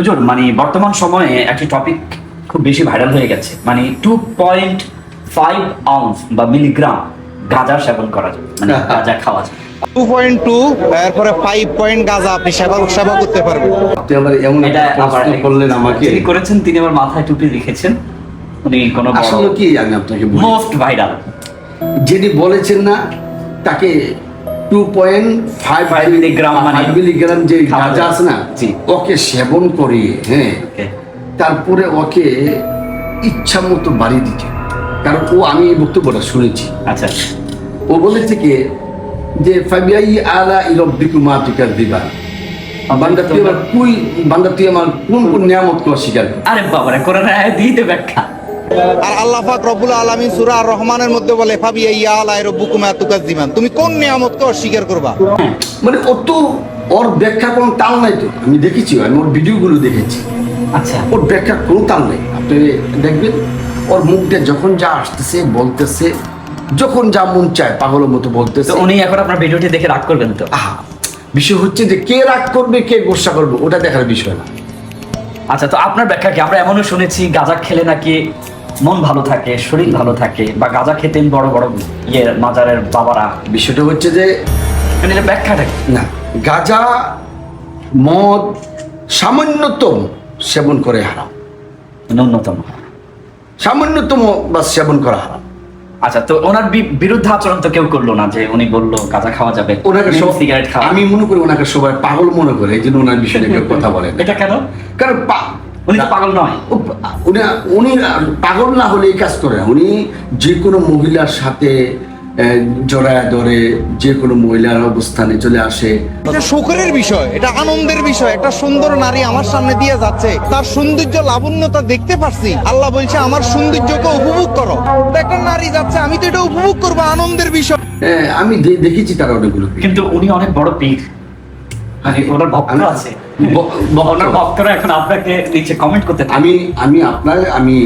হুজুর মানে বর্তমান সময়ে একটি টপিক খুব বেশি ভাইরাল হয়ে গেছে। মানে টু পয়েন্ট ফাইভ আউন্স বা মিলিগ্রাম গাঁজা সেবন করা যায় মানে গাঁজা খাওয়া যায়। টু পয়েন্ট টু এরপরে ফাইভ পয়েন্ট গাঁজা আপনি সেবা সেবা করতে পারবেন। আপনি আবার এমন এটা আবার করলেন আমাকে। যিনি করেছেন তিনি আমার মাথায় টুপি লিখেছেন উনি কোনো আসলে কি আমি আপনাকে মোস্ট ভাইরাল যিনি বলেছেন না তাকে টু পয়েন্ট ফাইভ মানে মিলিগ্রাম যে গাঁজা আছে না ওকে সেবন করিয়ে হ্যাঁ তারপরে ওকে ইচ্ছা মতো বাড়ি দিচ্ছে কারণ ও আমি এই বক্তব্যটা শুনেছি। আচ্ছা। ও বলেছে কি যে ফাবিয়াই আলা তুকাযিবা বান্দা তুই আমার কুই বান্দা তুই আমার কোন কোন নিয়ামত কে অস্বীকার কর। আরে বাবারে কোরআন আয়াত দিতে ব্যাখ্যা। আর আল্লাহ পাক রব্বুল আলামিন সূরা আর রহমানের মধ্যে বলে ফাবিয়া ইয়া আলা রাব্বুকুমা তুকাজ্জিমান তুমি কোন নিয়ামতকে অস্বীকার করবা? মানে ও তো ওর ব্যাখ্যা কোনো তাল নাই তো। আমি দেখেছি আমি ওর ভিডিওগুলো দেখেছি। আচ্ছা। ওর ব্যাখ্যা কোনো তাল নেই। আপনি দেখবেন ওর মুখ দিয়ে যখন যা আসতেছে বলতেছে যখন যা মন চায় পাগলের মতো বলতেছে। উনি এখন আপনার ভিডিওটি দেখে রাগ করবেন তো? আহা বিষয় হচ্ছে যে কে রাগ করবে কে গোসা করবে ওটা দেখার বিষয় না। আচ্ছা তো আপনার ব্যাখ্যা কি? আমরা এমনও শুনেছি গাঁজা খেলে নাকি মন ভালো থাকে শরীর ভালো থাকে বা গাঁজা খেতেন বড় বড় ইয়ে মাজারের বাবারা বিষয়টা হচ্ছে যে মানে এটা ব্যাখ্যাটা কি? না গাঁজা মদ সামান্যতম সেবন করে হারাম। ন্যূনতম। সামান্যতম বা সেবন করা হারাম। আচ্ছা তো ওনার বিরুদ্ধে আচরণ তো কেউ করল না যে উনি বলল গাঁজা খাওয়া যাবে ওনাকে সব সিগারেট খাওয়া। আমি মনে করি ওনাকে সবাই পাগল মনে করে এই জন্য ওনার বিষয়ে কেউ কথা বলে এটা কেন? কারণ উনি তো পাগল নয়। উনি উনি পাগল না হলে এই কাজ করে। উনি যে কোনো মহিলার সাথে জড়ায় ধরে যে কোনো মহিলার অবস্থানে চলে আসে। এটা সুখের বিষয় এটা আনন্দের বিষয়। একটা সুন্দর নারী আমার সামনে দিয়ে যাচ্ছে। তার সৌন্দর্য লাবণ্যতা দেখতে পারছি। আল্লাহ বলছে আমার সৌন্দর্যকে উপভোগ করো। একটা নারী যাচ্ছে আমি তো এটা উপভোগ করব আনন্দের বিষয়। আমি দেখেছি তার অনেকগুলো। কিন্তু উনি অনেক বড় পীর। ওনার ভক্ত আছে। ওনার এখন আপনাকে কমেন্ট করতে আমি আমি আপনার, আমি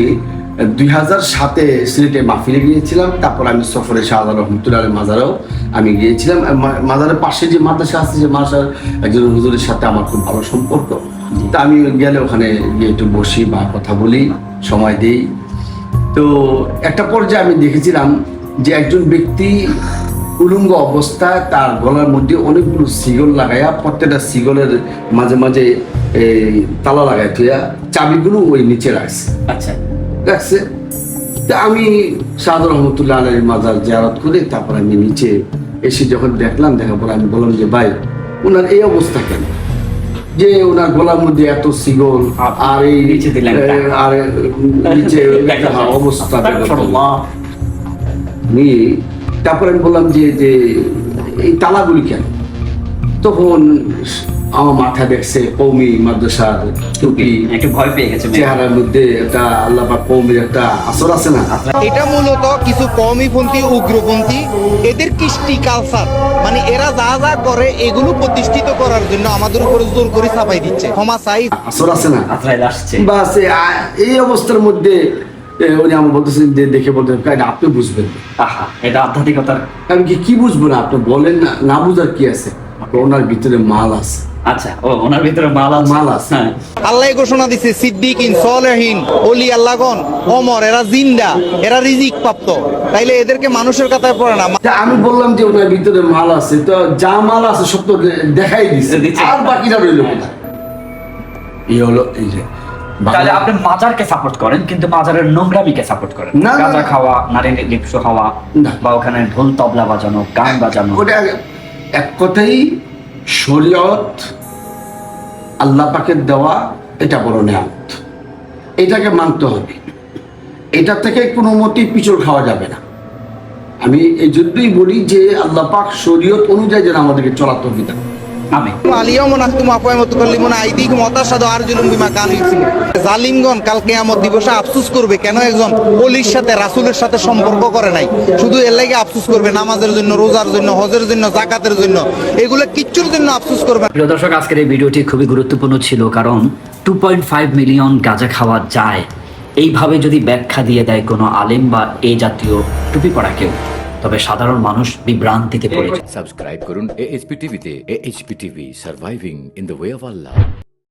দুই হাজার সাতে সিলেটে মাহফিলে গিয়েছিলাম, তারপর আমি সফরে শাহজাদ রহমতুল্লাহ মাজারেও আমি গিয়েছিলাম। মাজারের পাশে যে মাদ্রাসা আছে, যে মাদ্রাসার একজন হুজুরের সাথে আমার খুব ভালো সম্পর্ক। তা আমি গেলে ওখানে গিয়ে একটু বসি বা কথা বলি, সময় দিই। তো একটা পর্যায়ে আমি দেখেছিলাম যে একজন ব্যক্তি উলঙ্গ অবস্থায় তার গলার মধ্যে অনেকগুলো সিগল লাগাইয়া প্রত্যেকটা সিগলের মাঝে মাঝে এই তালা লাগাই তুইয়া চাবিগুলো ওই নিচে রাখছে। আচ্ছা। রাখছে। তা আমি সাদ রহমতুল্লাহ আলের মাজার জিয়ারত করে তারপর আমি নিচে এসে যখন দেখলাম দেখার পর আমি বললাম যে ভাই ওনার এই অবস্থা কেন? যে ওনার গলার মধ্যে এত সিগল আর এই নিচে আর নিচে হ্যাঁ, অবস্থা আস্তাগফিরুল্লাহ। তারপরে আমি বললাম যে যে এই তালাগুলি কেন? তখন আমার মাথা দেখছে কৌমি মাদ্রাসার টুপি একটু ভয় পেয়ে গেছে চেহারার মধ্যে একটা আল্লাহ বা কৌমির একটা আসর আছে না? এটা মূলত কিছু কওমিপন্থী উগ্রপন্থী এদের কৃষ্টি কালচার মানে এরা যা যা করে এগুলো প্রতিষ্ঠিত করার জন্য আমাদের উপরে জোর করে চাপাই দিচ্ছে। ক্ষমা চাই। আসর আছে না? বাস এই অবস্থার মধ্যে উনি আমার বলতেছেন যে দেখে বলতেন "কাইটা আপনি বুঝবেন। আহা এটা আধ্যাত্মিকতার আমি কি কি বুঝব না আপনি? বলেন না না বুঝার কি আছে? ওনার ভিতরে মাল আছে। আচ্ছা ও ওনার ভিতরে মাল আছে। মাল আছে। হ্যাঁ। আল্লাহ ঘোষণা দিছে সিদ্দিকিন সলেহীন অলি আল্লাহগণ অমর এরা জিন্দা এরা রিজিক প্রাপ্ত তাইলে এদেরকে মানুষের কথায় পড়ে না। আমি বললাম যে ওনার ভিতরে মাল আছে তো যা মাল আছে সব তো দেখাই দিচ্ছে। আর বাকিটা রইল কোথায়? এই হলো এই যে তাহলে আপনি মাজারকে সাপোর্ট করেন কিন্তু মাজারের নোংরামিকে সাপোর্ট করেন। না, গাঁজা খাওয়া নারী লিপ্স হওয়া না। বা ওখানে ঢোল তবলা বাজানো গান বাজানো। ওটা এক কথাই শরীয়ত আল্লাহ পাকের দেওয়া এটা বড় নেয়ামত। এটাকে মানতে হবে। এটা থেকে কোনো মতেই পিছল খাওয়া যাবে না। আমি এই জন্যই বলি যে আল্লাহ পাক শরীয়ত অনুযায়ী যেন আমাদেরকে চলাতে হবে। আমি। আলিয়াম নাহতুম আরজুলুম বিমা কানু জালিমগণ কাল কিয়ামত দিবসে আফসোস করবে কেন একজন ওলির সাথে রাসূলের সাথে সম্পর্ক করে নাই? শুধু এর লাগি আফসোস করবে নামাজের জন্য রোজার জন্য হজের জন্য যাকাতের জন্য। এগুলো কিচ্ছুর জন্য আফসোস করবে প্রিয় দর্শক আজকের এই ভিডিওটি খুবই গুরুত্বপূর্ণ ছিল কারণ টু পয়েন্ট ফাইভ মিলিয়ন গাঁজা খাওয়া যায়। এইভাবে যদি ব্যাখ্যা দিয়ে দেয় কোনো আলেম বা এই জাতীয় টুপি পড়া কেউ। তবে সাধারণ মানুষ বিভ্রান্তিতে পড়ে যায়। সাবস্ক্রাইব করুন এএইচপি টিভিতে AHP TV surviving in the way of Allah